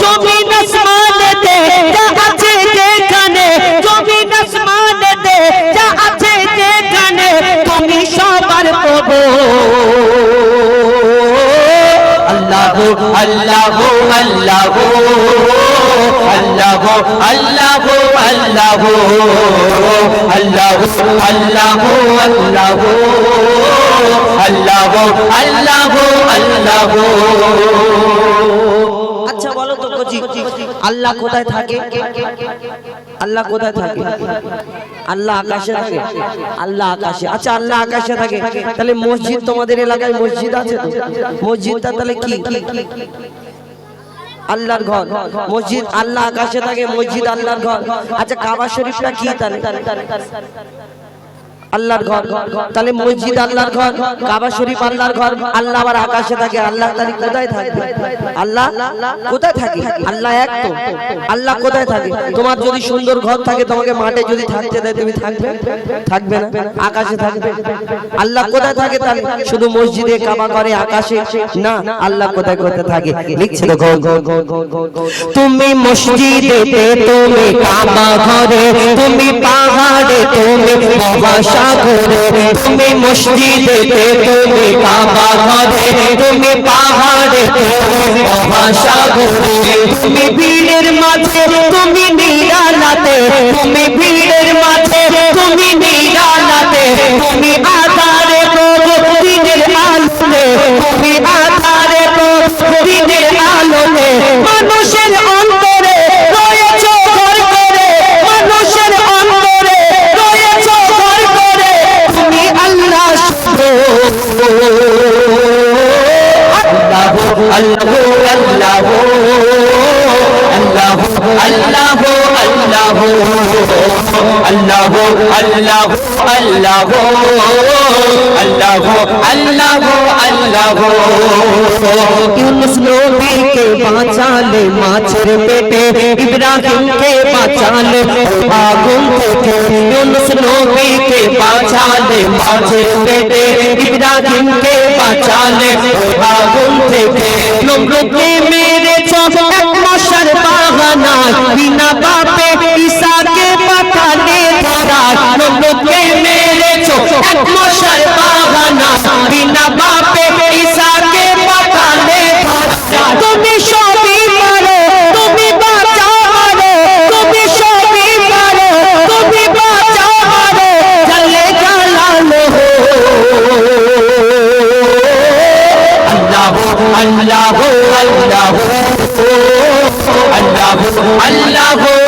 জমিন আসমানেতে যা আছে যেখানে জমিন আসমানেতে যা আছে যেখানে তুমি সবার প্রভু আল্লাহ আল্লাহ আল্লাহ আল্লাহ আল্লাহ আল্লাহ আল্লাহ আল্লাহ আল্লাহ আল্লাহ আল্লাহ আল্লাহ আচ্ছা আল্লাহ কোথায় থাকে? আল্লাহ কোথায় থাকে? আল্লাহ আকাশে থাকে? আল্লাহ আকাশে। আচ্ছা আল্লাহ আকাশে থাকে। তাহলে মসজিদ তোমাদের এলাকায় মসজিদ আছে তো? মসজিদটা তাহলে কি? আল্লাহর ঘর। মসজিদ আল্লাহ আকাশে থাকে, মসজিদ আল্লাহর ঘর। আচ্ছা কাবা শরীফটা কি তাহলে? আল্লাহর ঘর। তাহলে মসজিদ আল্লাহর ঘর, কাবা শরীফ আল্লাহর ঘর, আল্লাহ আবার আকাশে থাকে, আল্লাহ তাহলে কোথায় থাকে? আল্লাহ কোথায় থাকে? আল্লাহ এক তো। আল্লাহ কোথায় থাকে? তোমার যদি সুন্দর ঘর থাকে, তোমাকে মাঠে যদি থাকতে দেয়, তুমি থাকবে? থাকবে না। আকাশে থাকবে। আল্লাহ কোথায় থাকে তাহলে? শুধু মসজিদে, কাবা করে আকাশে? না, আল্লাহ কোথায় কোথায় থাকে? লিখছে দেখো। তুমি মসজিদেতে তুমি কাবা ঘরে, তুমি পাহাড়ে, তুমি মহাসাগরে তুমি মসজিদেতে তুমি কাবা ঘরে তুমি পাহাড়ে তুমি মহাসাগরে। তুমি ভিড়ের মাঝে, তুমি নিরালাতে তুমি ভিড়ের আল্লাহ আল্লাহ আল্লাহ আল্লাহ আল্লাহ আল্লাহ। ইউনুস নবীকে বাঁচালে মাছের পেটে, ইব্রাহিমকে বাঁচালে আগুন থেকে। ইউনুস বাঁচালে মাছের পেটে, ইব্রাহিমকে বাঁচালে আগুন থেকে। নমরুদকে মেরেছ এক মশার বাগানায় বিনা বাপে ঈসাকে নমরুদকে মেরেছ এক মশার বাগানায় বিনা বাপে ঈসাকে পাঠালে ধরা তুমি সবই পারো, তুমি বাঁচাও পারো তুমি সবই পারো, তুমি বাঁচাও পারো জালে জালালো আল্লাহ আল্লাহ আল্লাহ। আল্লাহ আল্লাহ।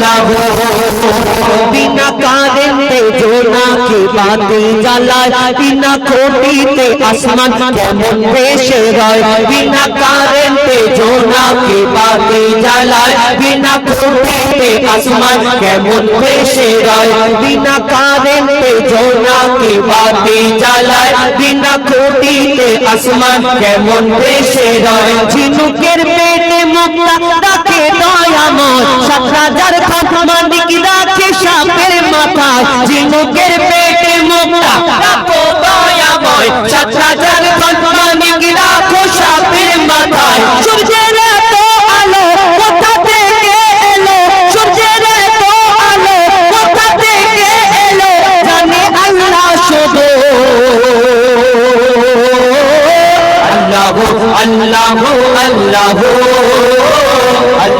जला हो बिना कारण पे जो ना की बाती जला बिना खोटी ते आसमान केमन पेश रय बिना कारण पे जो ना की बाती जला बिना खोटी ते आसमान केमन पेश रय बिना कारण पे जो ना की बाती जला बिना खोटी ते आसमान केमन पेश रय झिनुकेर पेटे मुक्ता দয়াময় সাত রাজার মালিক রাখে সাপের মাথায় ঝিনুকের পেটে মুক্তা রাখো দয়াময়। সাত রাজার মালিক রাখো সাপের মাথায়। সূর্যের এত আলো কোথা থেকে এলো? সূর্যের এত আলো কোথা থেকে এলো? জানে আল্লাহ শুধু। আল্লাহ আল্লাহ আল্লাহ।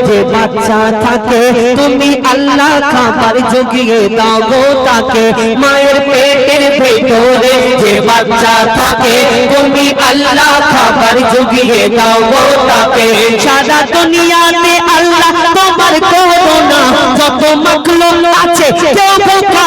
যে বাচ্চা থাকে তুমি আল্লাহ খাবার জুগিয়ে দাও তাকে। মায়ের পেটের ভেতরে যে বাচ্চা থাকে তুমি আল্লাহ খাবার জুগিয়ে দাও তাকে। সারা দুনিয়াতে আল্লাহ তোমার করোনা যত মখলুক আছে কেউ বোকা